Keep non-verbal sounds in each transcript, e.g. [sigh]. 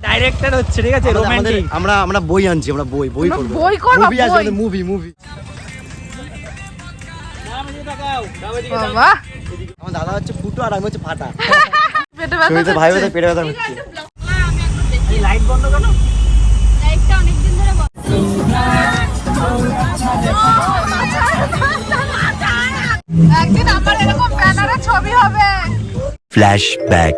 Director হচ্ছে ঠিক আছে? রোমান্টিক আমরা আমরা বই আনছি আমরা বই বই তোমরা বই করবা, মুভি আছে বই? মুভি মুভি বাবা। আমার দাদা হচ্ছে ফুটো আর আমি হচ্ছে ফাটা। [laughs] পেটে ব্যথা ভাই। ব্যথা পেটে ব্যথা হচ্ছে লাইট বন্ধ কেন লাইটটা অনেকদিন ধরে বন্ধ। একদিন আমার এরকম ব্যানারে ছবি হবে। Flashback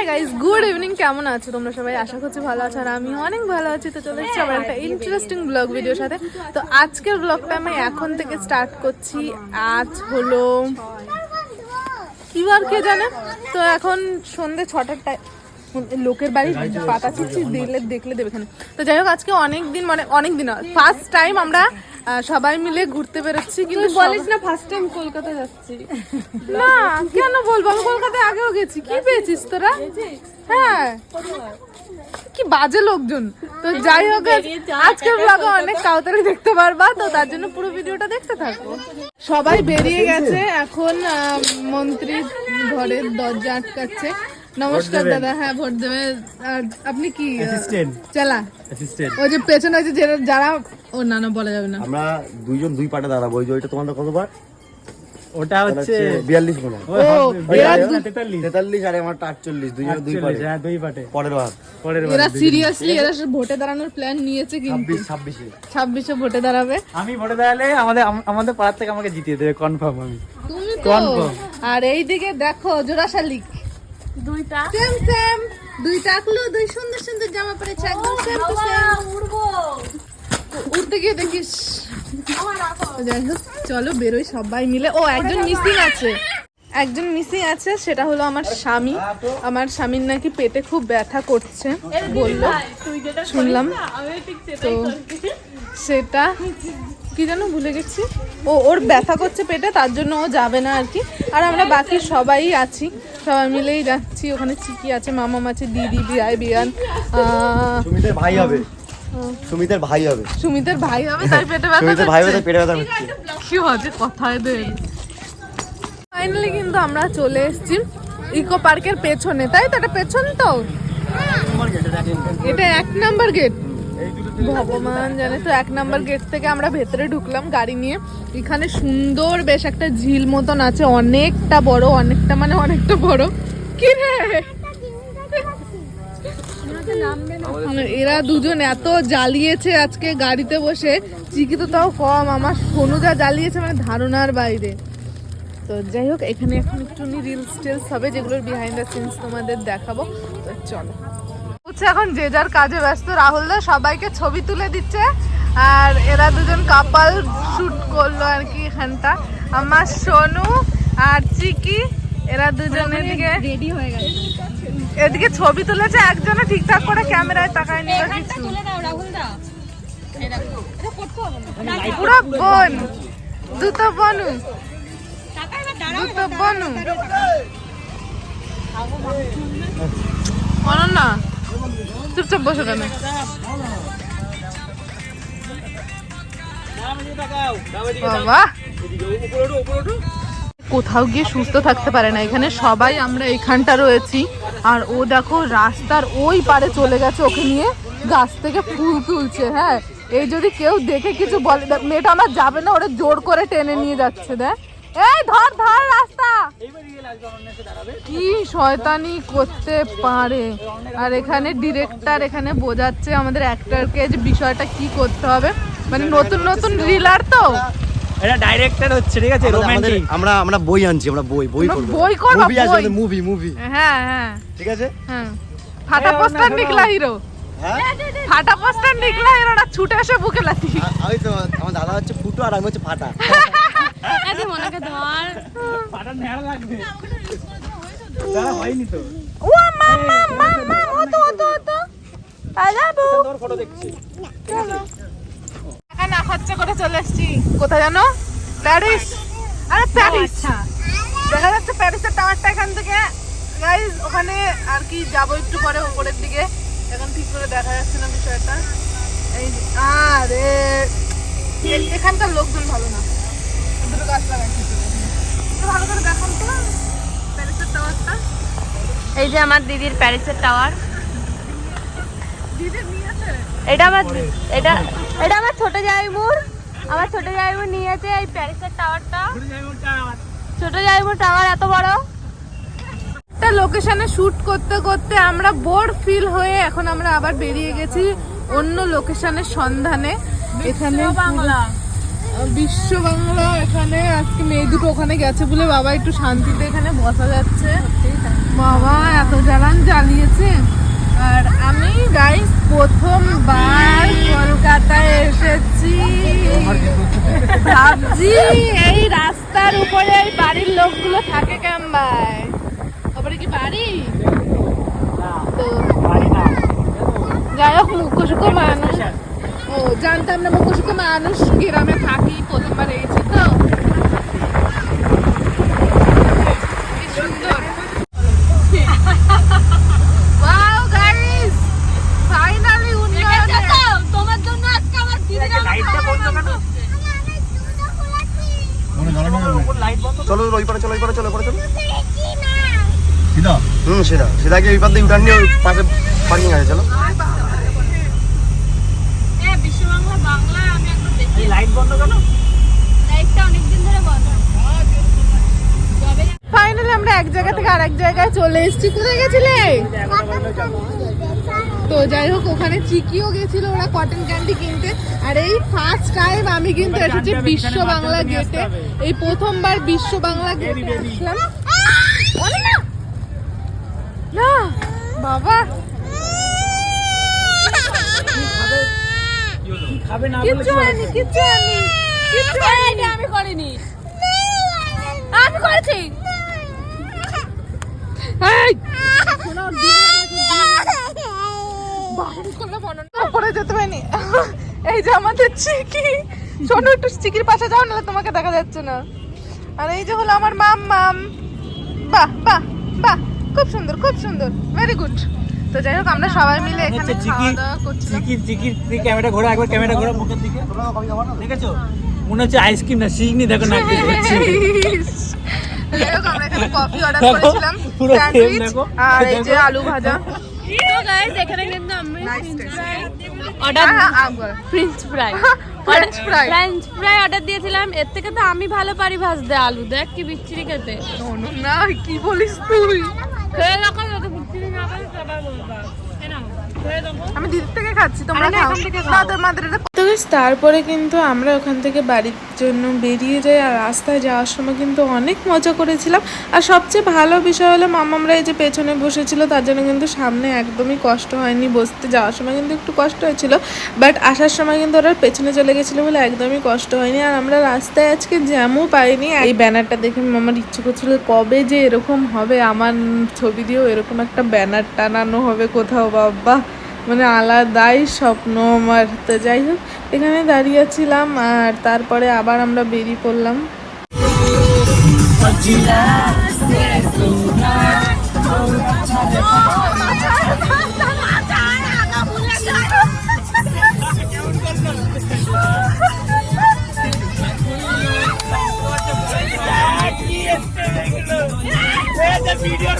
hi guys good evening কেমন আছো? তোমরা সবাই আশা করছি ভালো আছো, আর আমি অনেক ভালো আছি। তো চলে এসেছি আবার একটা ইন্টারেস্টিং ব্লগ ভিডিওর সাথে। তো আজকের ব্লগটা আমি এখন থেকে স্টার্ট করছি। আজ হলো কি বার কে জানে? তো এখন সন্ধে ছটার টাইম লোকের বাড়ি পাতা ছিচ্ছি দিলে দেখলে দেবে এখানে। তো যাই হোক, আজকে অনেক দিন মানে অনেক দিন ফার্স্ট টাইম আমরা সবাই মিলে ঘুরতে বেরোচ্ছি কিন্তু বলিস না ফার্স্ট টাইম কলকাতা যাচ্ছি। না কেন বলব? আমি কলকাতায় আগেও গেছি। কি পেয়েছিস তোরা? হ্যাঁ। কি বাজে লোকজন। তো যাই হোক আজকের ব্লগে অনেক কাউতারি দেখতে পারবা তো তার জন্য পুরো ভিডিওটা দেখতে থাকো। সবাই বেরিয়ে গেছে। এখন মন্ত্রী ঘরের দরজা আটকাচ্ছে। নমস্কার দাদা হ্যাঁ ভোট দেবে। আর আপনি কি চালা? অ্যাসিস্ট্যান্ট ওই যে পেছনে আছে যারা যারা ও না না বলা যাবে না। আমরা দুইজন দুই পাটে দাঁড়াবো। ওই যে ওইটা তোমাদের কতবার? ওটা হচ্ছে মনে ও, আর আমার আটচল্লিশ দুইজন দুই পাটে। হ্যাঁ দুই পাটে। পরের বার। পরের এরা সিরিয়াসলি এরা ভোটে দাঁড়ানোর প্ল্যান নিয়েছে কিন্তু। ভোটে দাঁড়াবে। আমি ভোটে দাঁড়ালে আমাদের আমাদের পাড়ার থেকে আমাকে জিতিয়ে দেবে কনফার্ম আমি। তুমি তো আর এইদিকে দেখো জোড়া শালিক দুইটা? Same same. দুই টাকলু দুই সুন্দর সুন্দর জামা পরেছে একদম সেম টু সেম। উড়বো। উঠতে গিয়ে দেখিস। যাই হোক চলো বেরোই সবাই মিলে। ও একজন মিসিং আছে। একজন মিসিং আছে সেটা হলো আমার স্বামী। আমার স্বামীর নাকি পেটে খুব ব্যথা করছে বলল। শুনলাম। তো সেটা কি যেন ভুলে গেছি। ও ওর ব্যথা করছে পেটে তার জন্য ও যাবে না আর কি। আর আমরা বাকি সবাই আছি। সবাই মিলেই যাচ্ছি। ওখানে চিকি আছে মামাম আছে দিদি বিয়াই বিয়ান সুমিতের ভাই হবে। সুমিতের ভাই হবে। সুমিতের ভাই হবে তাই পেটে ব্যথা সুমিতের ভাই হবে পেটে ব্যথা হচ্ছে কি হচ্ছে কথায় দেন ফাইনালি কিন্তু আমরা চলে এসেছি ইকো পার্কের পেছনে। তাই তো? এটা পেছন তো? এটা এক নাম্বার গেট। ভগবান জানে। তো এক নাম্বার গেট থেকে আমরা ভেতরে ঢুকলাম গাড়ি নিয়ে। এখানে সুন্দর বেশ একটা ঝিল মতন আছে, অনেকটা বড়, অনেকটা মানে অনেকটা বড়। কি রে? এরা দুজন এত জ্বালিয়েছে আজকে গাড়িতে বসে চিকি তো তাও কম, আমার সোনু যা জ্বালিয়েছে মানে ধারণার বাইরে। তো যাই হোক, এখানে এখন একটু রিলস টিলস হবে, যেগুলোর বিহাইন্ড দ্য সিনস তোমাদের দেখাবো। তো চলো। হচ্ছে এখন যে যার কাজে ব্যস্ত রাহুল দা সবাইকে ছবি তুলে দিচ্ছে। আর এরা দুজন কাপাল শুট করল আর কি এখানটা। আমার সোনু আর চিকি এরা দুজন এদিকে রেডি হয়ে গেছে। এদিকে ছবি তুলেছে একজনও ঠিকঠাক করে ক্যামেরায় তাকায়নি বা কিছু। তুলে দাও রাহুল দা। এই দেখো এটা করতে হবে না পুরো বোন দুটো বনু। দুটো বনু। অনন্যা চুপচাপ বসো কেন? কোথাও গিয়ে সুস্থ থাকতে পারে না এখানে। সবাই আমরা এখানটা রয়েছি। আর ও দেখো রাস্তার ওই পারে চলে গেছে ওকে নিয়ে। গাছ থেকে ফুল তুলছে হ্যাঁ। এই যদি কেউ দেখে কিছু বলে মেয়েটা আমার যাবে না, ওরা জোর করে টেনে নিয়ে যাচ্ছে, দেখ। এই ধর ধর রাস্তা। কি শয়তানি করতে পারে। আর এখানে ডিরেক্টর এখানে বোঝাচ্ছে আমাদের অ্যাক্টরকে যে বিষয়টা কি করতে হবে। মানে নতুন নতুন রিলার তো। এটা ডাইরেক্টর হচ্ছে ঠিক আছে? রোমান্টিক আমরা আমরা বই আনছি আমরা বই বই করব। বই করবা, মুভি আছে মুভি মুভি হ্যাঁ হ্যাঁ। ঠিক আছে? হ্যাঁ। ফাটা পোস্টার নিকলা হিরো হ্যাঁ? ফাটা পোস্টার নিকলা হিরোটা ছুটে এসে বুকে আ- আমি তো আমার দাদা হচ্ছে ফুটো আর আমি হচ্ছে ফাটা। [laughs] আরে মনাকে ধর। পাটা নেড়া লাগবে। দাঁড়া হয়নি তো। ও মামা মামা হতো হতো হতো আজাবু তোর ফটো দেখছি। টাকা না খরচা করে চলে এসেছি কোথায় জানো? প্যারিস আরে প্যারিস দেখা যাচ্ছে প্যারিসের টাওয়ারটা এখান থেকে। গাইজ ওখানে আর কি যাব একটু পরে উপরের দিকে। এখন ঠিক করে দেখা যাচ্ছে না বিষয়টা। এই আরে এখানকার লোকজন ভালো না। দুটো গাছ লাগাচ্ছি ভালো করে দেখান তো। প্যারিসের টাওয়ারটা এই যে আমার দিদির প্যারিসের টাওয়ার এটা আমার এটা এটা আমার ছোট জাইমুর। আমার ছোট জাইমুর নিয়েছে এই প্যারিসের টাওয়ারটা ছোট জাইমুর টাওয়ার এত বড়। একটা লোকেশনে শুট করতে করতে আমরা বোর ফিল হয়ে এখন আমরা আবার বেরিয়ে গেছি অন্য লোকেশনের সন্ধানে। এখানে বাংলা। বিশ্ব বাংলা এখানে আজকে মেয়ে দুটো ওখানে গেছে বলে বাবা একটু শান্তিতে এখানে বসা যাচ্ছে। বাবা এত জ্বালান জ্বালিয়েছে। আর আমি গাইস প্রথমবার কলকাতায় এসেছি। ভাবছি এই রাস্তার উপরে এই বাড়ির লোকগুলো থাকে কেমবায়। তারপরে কি বাড়ি? তো যাই হোক মুখোশুকো মানুষ। ও জানতাম না মুখোশুকো মানুষ গ্রামে থাকি প্রথমবার এসেছি তো। কি সুন্দর। Wow, guys! Finally উন্নয়নে। তোমার জন্য আজকে আমার দিদিরা চলো ওই পারে চলো ওই পারে চলো ওই পারে চলো। সিধা? হুম সিধা। সিধা গিয়ে ওই পার দিয়ে উঠান নিয়ে পাশে পার্কিং আছে চলো হ্যাঁ বিশ্ব বাংলা বাংলা আমি দেখি লাইট বন্ধ কেন লাইটটা অনেকদিন ধরে বন্ধ। ফাইনালি আমরা এক জায়গা থেকে আরেক জায়গায় চলে এসেছি। কোথায় গেছিলে? তো যাই হোক ওখানে চিকিও গেছিল ওরা কটন ক্যান্ডি কিনতে। আর এই ফার্স্ট টাইম আমি কিন্তু এসেছি বিশ্ব বাংলা গেটে এই প্রথমবার বিশ্ব বাংলা গেটে আসলাম। না না! বাবা! কিচ্ছু হয়নি কিচ্ছু হয়নি। কিচ্ছু হয়নি। আমি করিনি। আমি করেছি। এই! কোনো বর্ণনা করে যেতে পারিনি। এই যে আমাদের চিকি। শোনো একটু চিকির পাশে যাও নাহলে তোমাকে দেখা যাচ্ছে না। আর এই যে হলো আমার মাম মাম বাহ বাহ বাহ। খুব সুন্দর খুব সুন্দর। ভেরি গুড তো যাই হোক আমরা সবাই মিলে এখানে খাওয়া দাওয়া করছিলাম। চিকির চিকির দিকে ক্যামেরা ঘোরা একবার ক্যামেরা ঘোরা মুখের দিকে। দেখেছ মনে হচ্ছে আইসক্রিম না শিগনি দেখো না আমরা এখানে কফি অর্ডার করেছিলাম স্যান্ডউইচ আর এই যে আলু ভাজা। তো গাইস এখানে কিন্তু আমি order French fry French fry French fry order দিয়েছিলাম। এর থেকে তো আমি ভালো পারি ভাজতে আলু। দেখ কি বিচ্ছিরি খেতে। না কি বলিস তুই? খেয়ে আমি দিদির থেকে খাচ্ছি তোমরা খাও। না তোমাদের এটা তো তারপরে কিন্তু আমরা ওখান থেকে বাড়ির জন্য বেরিয়ে যাই আর রাস্তায় যাওয়ার সময় কিন্তু অনেক মজা করেছিলাম। আর সবচেয়ে ভালো বিষয় হলো মামামরা এই যে পেছনে বসেছিল, তার জন্য কিন্তু সামনে একদমই কষ্ট হয়নি। বসতে যাওয়ার সময় কিন্তু একটু কষ্ট হয়েছিল বাট আসার সময় কিন্তু ওরা পেছনে চলে গেছিল বলে একদমই কষ্ট হয়নি। আর আমরা রাস্তায় আজকে জ্যামও পাইনি। এই ব্যানারটা দেখে মামার ইচ্ছে করছিল, কবে যে এরকম হবে? আমার ছবি দিয়েও এরকম একটা ব্যানার টানানো হবে কোথাও, বাবা। মানে আলাদাই স্বপ্ন আমার। তো যাই হোক, এখানে দাঁড়িয়েছিলাম আর তারপরে আবার আমরা বেরিয়ে পড়লাম। ভিডিও